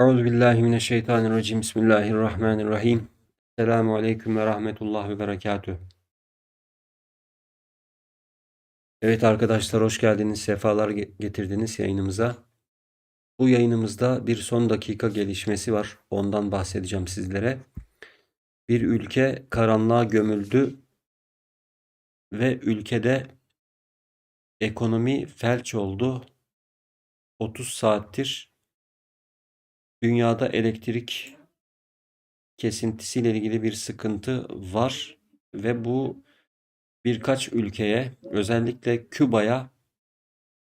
Euzu billahi mineşşeytanirracim. Bismillahirrahmanirrahim. Selamun aleyküm ve rahmetullah ve berekatüh. Evet arkadaşlar hoş geldiniz. Sefalar ge- getirdiniz yayınımıza. Bu yayınımızda bir son dakika gelişmesi var. Ondan bahsedeceğim sizlere. Bir ülke karanlığa gömüldü ve ülkede ekonomi felç oldu. 30 saattir dünyada elektrik kesintisiyle ilgili bir sıkıntı var ve bu birkaç ülkeye özellikle Küba'ya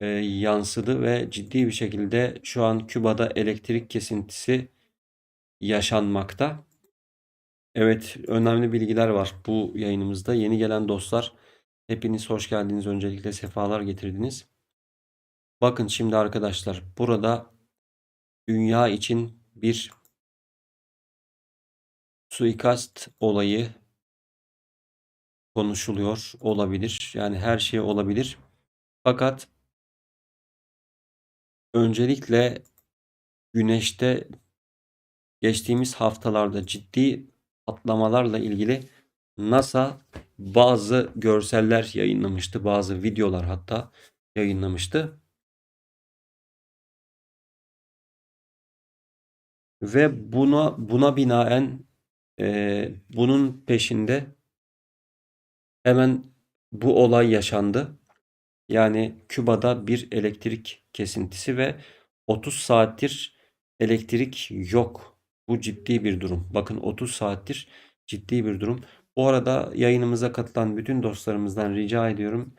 e, yansıdı ve ciddi bir şekilde şu an Küba'da elektrik kesintisi yaşanmakta. Evet, önemli bilgiler var bu yayınımızda. Yeni gelen dostlar, hepiniz hoş geldiniz. Öncelikle sefalar getirdiniz. Bakın şimdi arkadaşlar, burada dünya için bir suikast olayı konuşuluyor olabilir. Yani her şey olabilir. Fakat öncelikle güneşte geçtiğimiz haftalarda ciddi patlamalarla ilgili NASA bazı görseller yayınlamıştı. Bazı videolar hatta yayınlamıştı. Ve buna buna binaen e, bunun peşinde hemen bu olay yaşandı. Yani Küba'da bir elektrik kesintisi ve 30 saattir elektrik yok. Bu ciddi bir durum. Bakın 30 saattir ciddi bir durum. Bu arada yayınımıza katılan bütün dostlarımızdan rica ediyorum.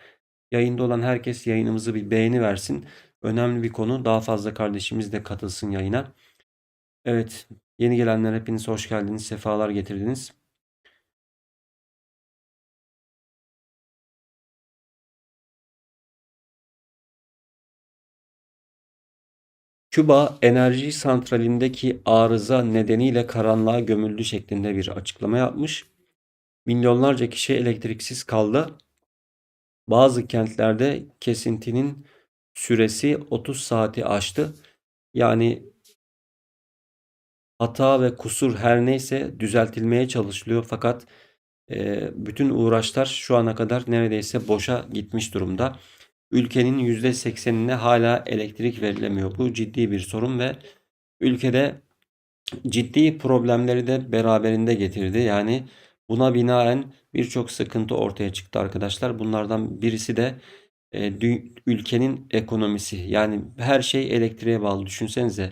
Yayında olan herkes yayınımızı bir beğeni versin. Önemli bir konu. Daha fazla kardeşimiz de katılsın yayına. Evet, yeni gelenler hepiniz hoş geldiniz. Sefalar getirdiniz. Küba enerji santralindeki arıza nedeniyle karanlığa gömüldü şeklinde bir açıklama yapmış. Milyonlarca kişi elektriksiz kaldı. Bazı kentlerde kesintinin süresi 30 saati aştı. Yani hata ve kusur her neyse düzeltilmeye çalışılıyor fakat e, bütün uğraşlar şu ana kadar neredeyse boşa gitmiş durumda. Ülkenin %80'ine hala elektrik verilemiyor. Bu ciddi bir sorun ve ülkede ciddi problemleri de beraberinde getirdi. Yani buna binaen birçok sıkıntı ortaya çıktı arkadaşlar. Bunlardan birisi de e, ülkenin ekonomisi. Yani her şey elektriğe bağlı. Düşünsenize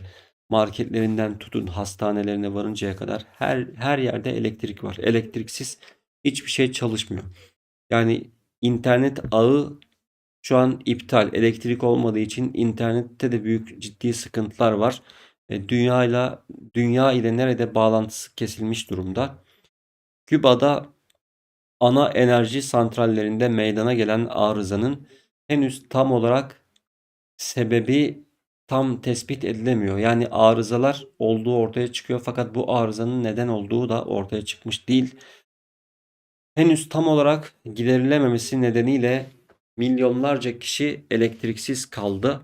marketlerinden tutun hastanelerine varıncaya kadar her her yerde elektrik var. Elektriksiz hiçbir şey çalışmıyor. Yani internet ağı şu an iptal. Elektrik olmadığı için internette de büyük ciddi sıkıntılar var. E, dünyayla dünya ile nerede bağlantısı kesilmiş durumda. Küba'da ana enerji santrallerinde meydana gelen arızanın henüz tam olarak sebebi tam tespit edilemiyor. Yani arızalar olduğu ortaya çıkıyor fakat bu arızanın neden olduğu da ortaya çıkmış değil. Henüz tam olarak giderilememesi nedeniyle milyonlarca kişi elektriksiz kaldı.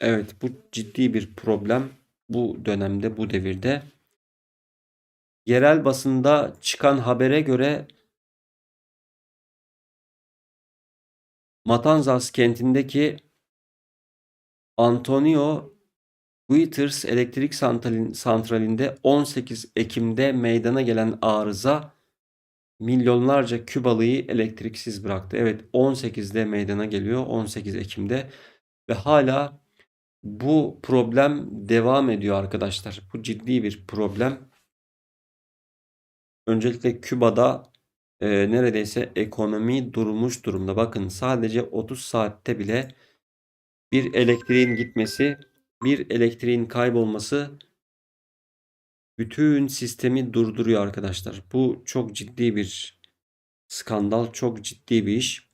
Evet bu ciddi bir problem bu dönemde bu devirde. Yerel basında çıkan habere göre Matanzas kentindeki Antonio Guiters elektrik santralinde 18 Ekim'de meydana gelen arıza milyonlarca Kübalıyı elektriksiz bıraktı. Evet 18'de meydana geliyor 18 Ekim'de ve hala bu problem devam ediyor arkadaşlar. Bu ciddi bir problem. Öncelikle Küba'da e, neredeyse ekonomi durmuş durumda. Bakın sadece 30 saatte bile bir elektriğin gitmesi, bir elektriğin kaybolması bütün sistemi durduruyor arkadaşlar. Bu çok ciddi bir skandal, çok ciddi bir iş.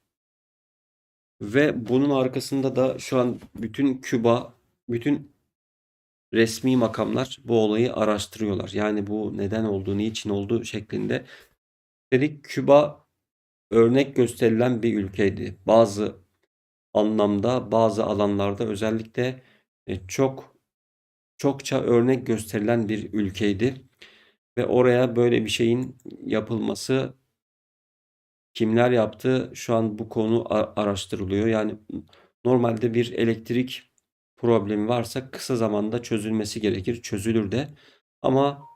Ve bunun arkasında da şu an bütün Küba, bütün resmi makamlar bu olayı araştırıyorlar. Yani bu neden olduğu, niçin olduğu şeklinde. Dedik Küba örnek gösterilen bir ülkeydi. Bazı anlamda, bazı alanlarda özellikle e, çok çokça örnek gösterilen bir ülkeydi ve oraya böyle bir şeyin yapılması kimler yaptı şu an bu konu araştırılıyor. Yani normalde bir elektrik problemi varsa kısa zamanda çözülmesi gerekir. Çözülür de. Ama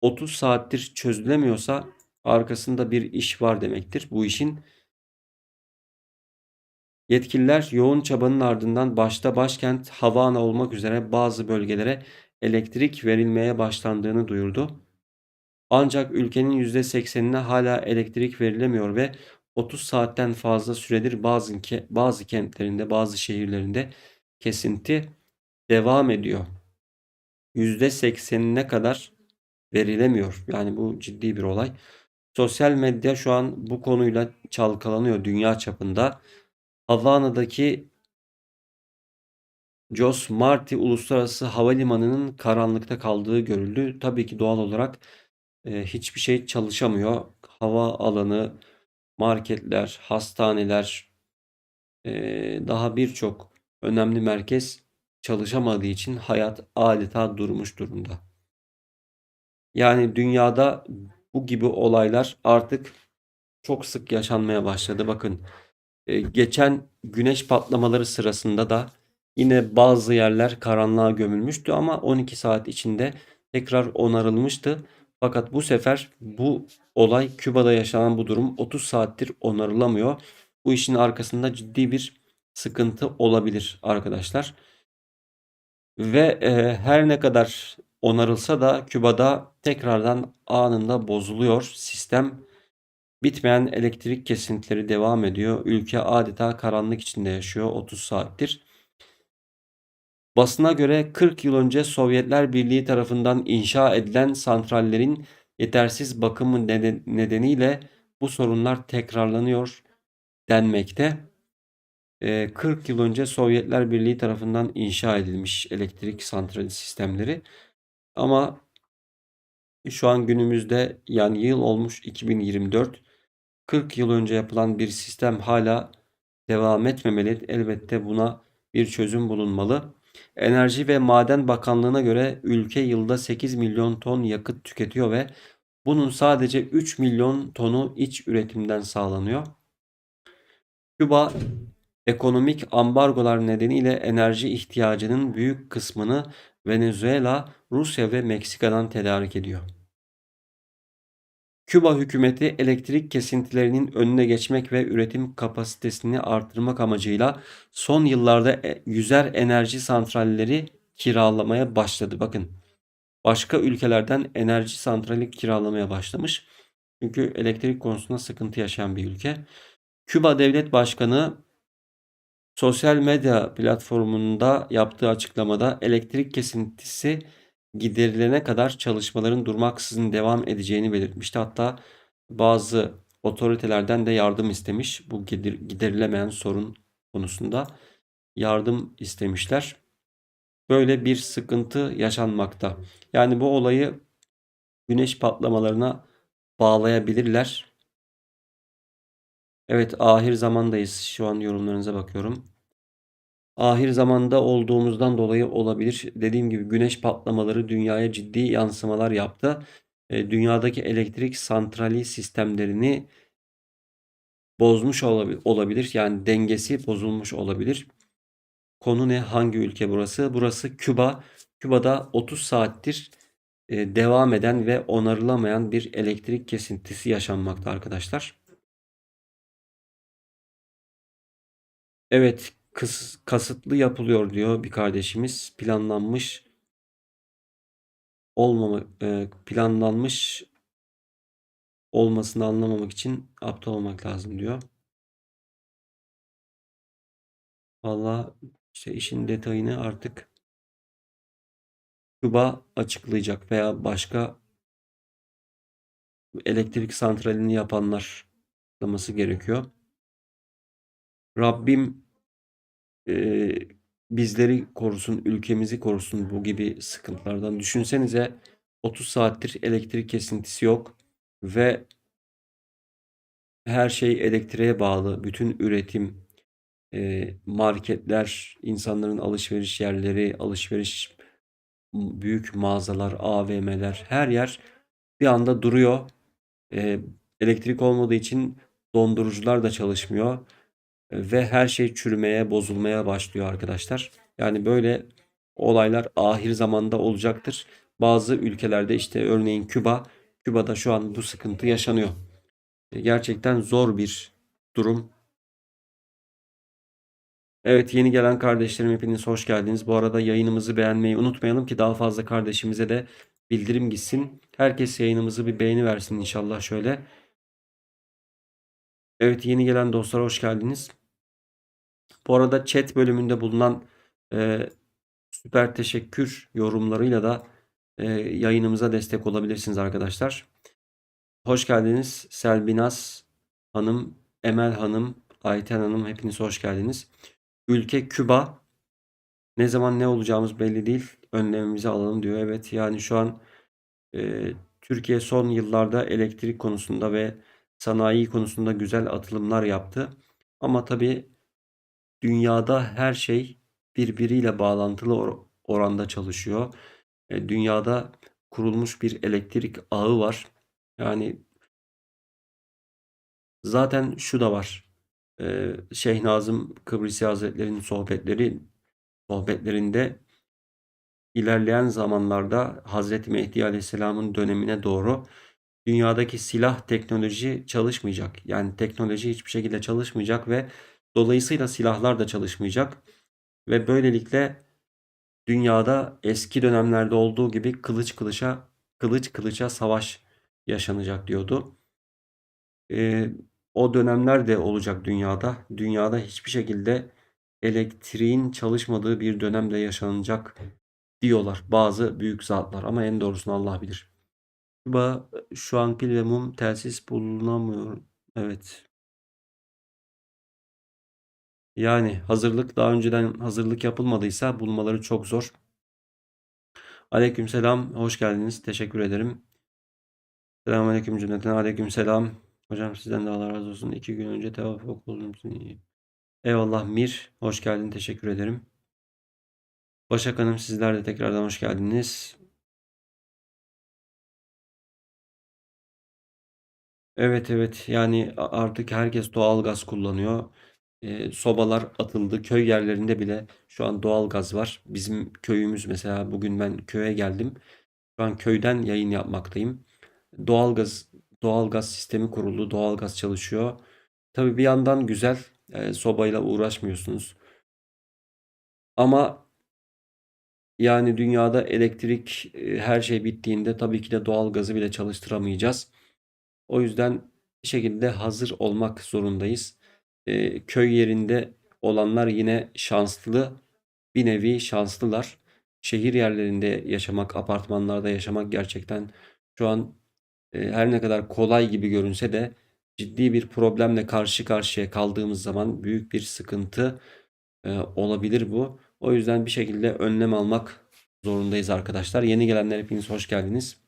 30 saattir çözülemiyorsa arkasında bir iş var demektir. Bu işin Yetkililer yoğun çabanın ardından başta başkent Havana olmak üzere bazı bölgelere elektrik verilmeye başlandığını duyurdu. Ancak ülkenin %80'ine hala elektrik verilemiyor ve 30 saatten fazla süredir bazı bazı kentlerinde, bazı şehirlerinde kesinti devam ediyor. %80'ine kadar verilemiyor. Yani bu ciddi bir olay. Sosyal medya şu an bu konuyla çalkalanıyor dünya çapında. Havana'daki Jos Marti Uluslararası Havalimanı'nın karanlıkta kaldığı görüldü. Tabii ki doğal olarak e, hiçbir şey çalışamıyor. Hava alanı, marketler, hastaneler, e, daha birçok önemli merkez çalışamadığı için hayat adeta durmuş durumda. Yani dünyada bu gibi olaylar artık çok sık yaşanmaya başladı. Bakın e, geçen güneş patlamaları sırasında da yine bazı yerler karanlığa gömülmüştü ama 12 saat içinde tekrar onarılmıştı. Fakat bu sefer bu olay Küba'da yaşanan bu durum 30 saattir onarılamıyor. Bu işin arkasında ciddi bir sıkıntı olabilir arkadaşlar. Ve e, her ne kadar onarılsa da Küba'da tekrardan anında bozuluyor sistem. Bitmeyen elektrik kesintileri devam ediyor. Ülke adeta karanlık içinde yaşıyor 30 saattir. Basına göre 40 yıl önce Sovyetler Birliği tarafından inşa edilen santrallerin yetersiz bakımı nedeniyle bu sorunlar tekrarlanıyor denmekte. 40 yıl önce Sovyetler Birliği tarafından inşa edilmiş elektrik santrali sistemleri. Ama şu an günümüzde yani yıl olmuş 2024. 40 yıl önce yapılan bir sistem hala devam etmemeli. Elbette buna bir çözüm bulunmalı. Enerji ve Maden Bakanlığı'na göre ülke yılda 8 milyon ton yakıt tüketiyor ve bunun sadece 3 milyon tonu iç üretimden sağlanıyor. Küba ekonomik ambargolar nedeniyle enerji ihtiyacının büyük kısmını Venezuela, Rusya ve Meksika'dan tedarik ediyor. Küba hükümeti elektrik kesintilerinin önüne geçmek ve üretim kapasitesini artırmak amacıyla son yıllarda e, yüzer enerji santralleri kiralamaya başladı. Bakın başka ülkelerden enerji santrali kiralamaya başlamış. Çünkü elektrik konusunda sıkıntı yaşayan bir ülke. Küba Devlet Başkanı sosyal medya platformunda yaptığı açıklamada elektrik kesintisi giderilene kadar çalışmaların durmaksızın devam edeceğini belirtmişti. Hatta bazı otoritelerden de yardım istemiş. Bu giderilemeyen sorun konusunda yardım istemişler. Böyle bir sıkıntı yaşanmakta. Yani bu olayı güneş patlamalarına bağlayabilirler. Evet ahir zamandayız. Şu an yorumlarınıza bakıyorum ahir zamanda olduğumuzdan dolayı olabilir. Dediğim gibi güneş patlamaları dünyaya ciddi yansımalar yaptı. E, dünyadaki elektrik santrali sistemlerini bozmuş olabilir. Yani dengesi bozulmuş olabilir. Konu ne? Hangi ülke burası? Burası Küba. Küba'da 30 saattir e, devam eden ve onarılamayan bir elektrik kesintisi yaşanmakta arkadaşlar. Evet, kıs, kasıtlı yapılıyor diyor bir kardeşimiz. Planlanmış olmama e, planlanmış olmasını anlamamak için aptal olmak lazım diyor. Valla işte işin detayını artık Küba açıklayacak veya başka elektrik santralini yapanlar açıklaması gerekiyor. Rabbim e, bizleri korusun, ülkemizi korusun bu gibi sıkıntılardan. Düşünsenize 30 saattir elektrik kesintisi yok ve her şey elektriğe bağlı. Bütün üretim, e, marketler, insanların alışveriş yerleri, alışveriş büyük mağazalar, AVM'ler her yer bir anda duruyor. E, elektrik olmadığı için dondurucular da çalışmıyor ve her şey çürümeye, bozulmaya başlıyor arkadaşlar. Yani böyle olaylar ahir zamanda olacaktır. Bazı ülkelerde işte örneğin Küba, Küba'da şu an bu sıkıntı yaşanıyor. E, Gerçekten zor bir durum. Evet yeni gelen kardeşlerim hepiniz hoş geldiniz. Bu arada yayınımızı beğenmeyi unutmayalım ki daha fazla kardeşimize de bildirim gitsin. Herkes yayınımızı bir beğeni versin inşallah şöyle. Evet yeni gelen dostlar hoş geldiniz. Bu arada chat bölümünde bulunan e, süper teşekkür yorumlarıyla da e, yayınımıza destek olabilirsiniz arkadaşlar. Hoş geldiniz Selbinaz Hanım, Emel Hanım, Ayten Hanım hepiniz hoş geldiniz. Ülke Küba. Ne zaman ne olacağımız belli değil. Önlemimizi alalım diyor. Evet yani şu an e, Türkiye son yıllarda elektrik konusunda ve sanayi konusunda güzel atılımlar yaptı. Ama tabii dünyada her şey birbiriyle bağlantılı or- oranda çalışıyor. E, dünyada kurulmuş bir elektrik ağı var. Yani zaten şu da var. E, Şeyh Nazım Kıbrısi Hazretleri'nin sohbetleri sohbetlerinde ilerleyen zamanlarda Hazreti Mehdi Aleyhisselam'ın dönemine doğru dünyadaki silah teknoloji çalışmayacak. Yani teknoloji hiçbir şekilde çalışmayacak ve dolayısıyla silahlar da çalışmayacak. Ve böylelikle dünyada eski dönemlerde olduğu gibi kılıç kılıça kılıç kılıça savaş yaşanacak diyordu. Ee, o dönemler de olacak dünyada. Dünyada hiçbir şekilde elektriğin çalışmadığı bir dönemde yaşanacak diyorlar bazı büyük zatlar ama en doğrusunu Allah bilir. Şu an pil ve mum telsiz bulunamıyor. Evet. Yani hazırlık daha önceden hazırlık yapılmadıysa bulmaları çok zor. Aleykümselam. Hoş geldiniz. Teşekkür ederim. Selamünaleyküm cümleten. Aleykümselam. Hocam sizden de Allah razı olsun. İki gün önce tevafuk oldum. Eyvallah Mir. Hoş geldin. Teşekkür ederim. Başak Hanım sizler de tekrardan hoş geldiniz. Evet evet yani artık herkes doğal gaz kullanıyor. Ee, sobalar atıldı. Köy yerlerinde bile şu an doğal gaz var. Bizim köyümüz mesela bugün ben köye geldim. Şu an köyden yayın yapmaktayım. Doğalgaz doğalgaz sistemi kuruldu. Doğalgaz çalışıyor. Tabii bir yandan güzel. e, sobayla uğraşmıyorsunuz. Ama yani dünyada elektrik e, her şey bittiğinde tabii ki de doğalgazı bile çalıştıramayacağız. O yüzden bir şekilde hazır olmak zorundayız. E, köy yerinde olanlar yine şanslı. Bir nevi şanslılar. Şehir yerlerinde yaşamak, apartmanlarda yaşamak gerçekten şu an e, her ne kadar kolay gibi görünse de ciddi bir problemle karşı karşıya kaldığımız zaman büyük bir sıkıntı e, olabilir bu. O yüzden bir şekilde önlem almak zorundayız arkadaşlar. Yeni gelenler hepiniz hoş geldiniz.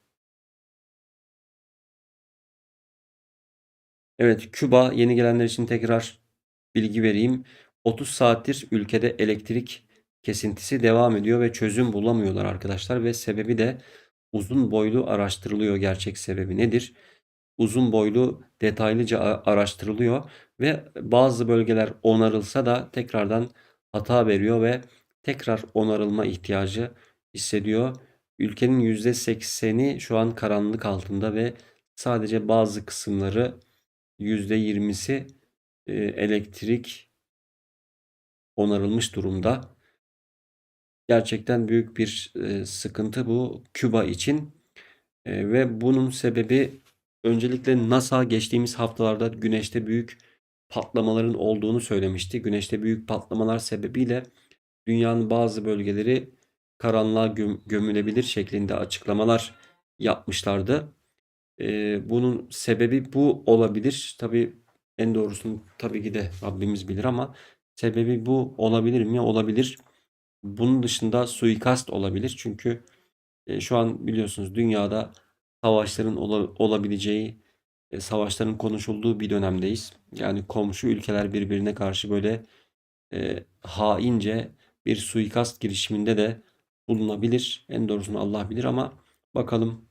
Evet, Küba yeni gelenler için tekrar bilgi vereyim. 30 saattir ülkede elektrik kesintisi devam ediyor ve çözüm bulamıyorlar arkadaşlar ve sebebi de uzun boylu araştırılıyor. Gerçek sebebi nedir? Uzun boylu detaylıca araştırılıyor ve bazı bölgeler onarılsa da tekrardan hata veriyor ve tekrar onarılma ihtiyacı hissediyor. Ülkenin %80'i şu an karanlık altında ve sadece bazı kısımları %20'si e, elektrik onarılmış durumda. Gerçekten büyük bir e, sıkıntı bu Küba için E, ve bunun sebebi öncelikle NASA geçtiğimiz haftalarda güneşte büyük patlamaların olduğunu söylemişti. Güneşte büyük patlamalar sebebiyle dünyanın bazı bölgeleri karanlığa göm- gömülebilir şeklinde açıklamalar yapmışlardı. Ee, bunun sebebi bu olabilir. Tabii en doğrusunu tabii ki de Rabbimiz bilir ama sebebi bu olabilir mi? Olabilir. Bunun dışında suikast olabilir. Çünkü e, şu an biliyorsunuz dünyada savaşların ola- olabileceği, e, savaşların konuşulduğu bir dönemdeyiz. Yani komşu ülkeler birbirine karşı böyle e, haince bir suikast girişiminde de bulunabilir. En doğrusunu Allah bilir ama bakalım.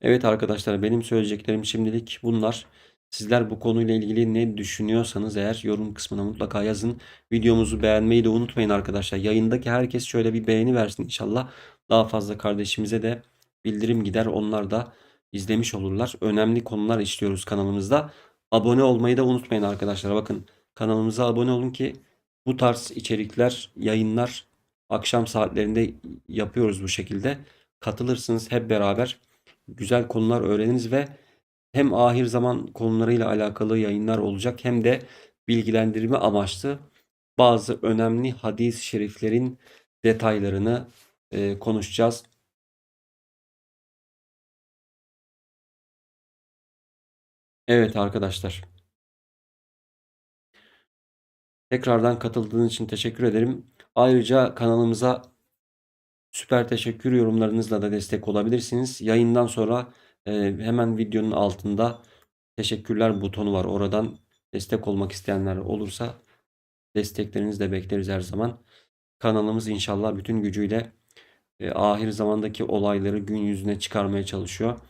Evet arkadaşlar benim söyleyeceklerim şimdilik bunlar. Sizler bu konuyla ilgili ne düşünüyorsanız eğer yorum kısmına mutlaka yazın. Videomuzu beğenmeyi de unutmayın arkadaşlar. Yayındaki herkes şöyle bir beğeni versin inşallah. Daha fazla kardeşimize de bildirim gider. Onlar da izlemiş olurlar. Önemli konular işliyoruz kanalımızda. Abone olmayı da unutmayın arkadaşlar. Bakın kanalımıza abone olun ki bu tarz içerikler, yayınlar akşam saatlerinde yapıyoruz bu şekilde. Katılırsınız hep beraber güzel konular öğreniriz ve hem ahir zaman konularıyla alakalı yayınlar olacak hem de bilgilendirme amaçlı bazı önemli hadis-i şeriflerin detaylarını e, konuşacağız. Evet arkadaşlar. Tekrardan katıldığınız için teşekkür ederim. Ayrıca kanalımıza süper teşekkür yorumlarınızla da destek olabilirsiniz. Yayından sonra hemen videonun altında teşekkürler butonu var. Oradan destek olmak isteyenler olursa desteklerinizi de bekleriz her zaman. Kanalımız inşallah bütün gücüyle ahir zamandaki olayları gün yüzüne çıkarmaya çalışıyor.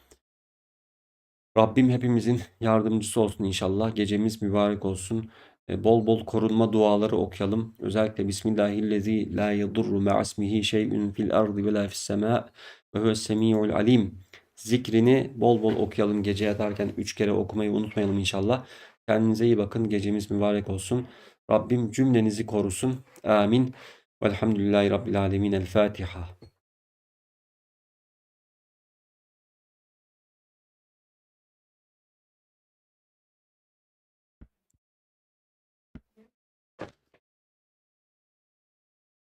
Rabbim hepimizin yardımcısı olsun inşallah. Gecemiz mübarek olsun. Bol bol korunma duaları okuyalım. Özellikle Bismillahirrahmanirrahim. La yadurru ma'asmihi şey'ün fil ardı ve la fis sema ve huves semi'ul alim. Zikrini bol bol okuyalım. Gece yatarken üç kere okumayı unutmayalım inşallah. Kendinize iyi bakın. Gecemiz mübarek olsun. Rabbim cümlenizi korusun. Amin. Velhamdülillahi Rabbil Alemin. El Fatiha.